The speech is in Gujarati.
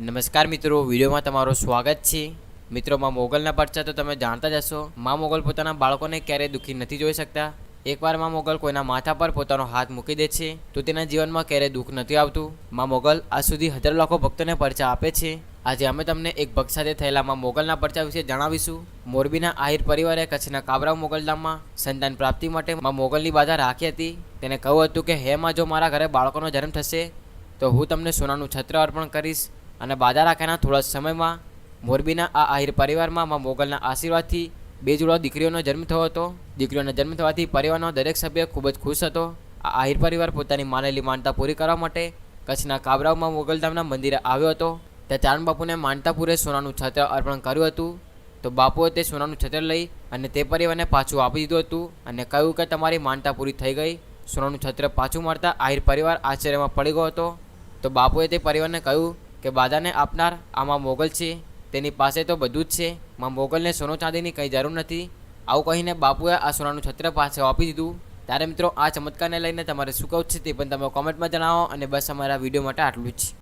નમસ્કાર મિત્રો, વિડીયોમાં તમારું સ્વાગત છે. મિત્રો, માં મોગલના પરચા તો તમે જાણતા જ હશો. માં મોગલ પોતાના બાળકોને ક્યારેય દુઃખી નથી જોઈ શકતા. એકવારમાં મોગલ કોઈના માથા પર પોતાનો હાથ મૂકી દે છે, તો તેના જીવનમાં ક્યારેય દુઃખ નથી આવતું. માં મોગલ આજ સુધી હજાર લાખો ભક્તોને પરચા આપે છે. આજે અમે તમને એક ભક્ત સાથે થયેલા માં મોગલના પરચા વિશે જણાવીશું. મોરબીના આહિર પરિવારે કચ્છના કાબરાવ મોગલધામમાં સંતાન પ્રાપ્તિ માટે માં મોગલની બાધા રાખી હતી. તેને કહ્યું હતું કે, હે માં, જો મારા ઘરે બાળકોનો જન્મ થશે, તો હું તમને સોનાનું છત્ર અર્પણ કરીશ. અને બાધા રાખ્યાના થોડા સમયમાં મોરબીના આ આહિર પરિવારમાં મા મોગલના આશીર્વાદથી બે જોડા દીકરીઓનો જન્મ થયો હતો. દીકરીઓનો જન્મ થવાથી પરિવારનો દરેક સભ્ય ખૂબ જ ખુશ હતો. આ આહિર પરિવાર પોતાની માનેલી માનતા પૂરી કરવા માટે કચ્છના કાબરાઓમાં મોગલધામના મંદિરે આવ્યો હતો. ત્યાં ચારણ બાપુને માનતાપુરે સોનાનું છત્ર અર્પણ કર્યું હતું. તો બાપુએ તે સોનાનું છત્ર લઈ અને તે પરિવારને પાછું આપી દીધું હતું અને કહ્યું કે તમારી માનતા પૂરી થઈ ગઈ. સોનાનું છત્ર પાછું મળતા આહિર પરિવાર આશ્ચર્યમાં પડી ગયો હતો. તો બાપુએ તે પરિવારને કહ્યું કે બાદાને આપનાર આમાં મોગલ છે, તેની પાસે તો બધું જ છે, માં મોગલને સોનો ચાંદીની કંઈ જરૂર નથી. આવું કહીને બાપુએ આ સોનાનું છત્ર પાસે આપી દીધું. ત્યારે મિત્રો, આ ચમત્કારને લઈને તમારે શું કહું છે તે પણ તમે કોમેન્ટમાં જણાવો અને બસ અમારા વીડિયો માટે આટલું જ.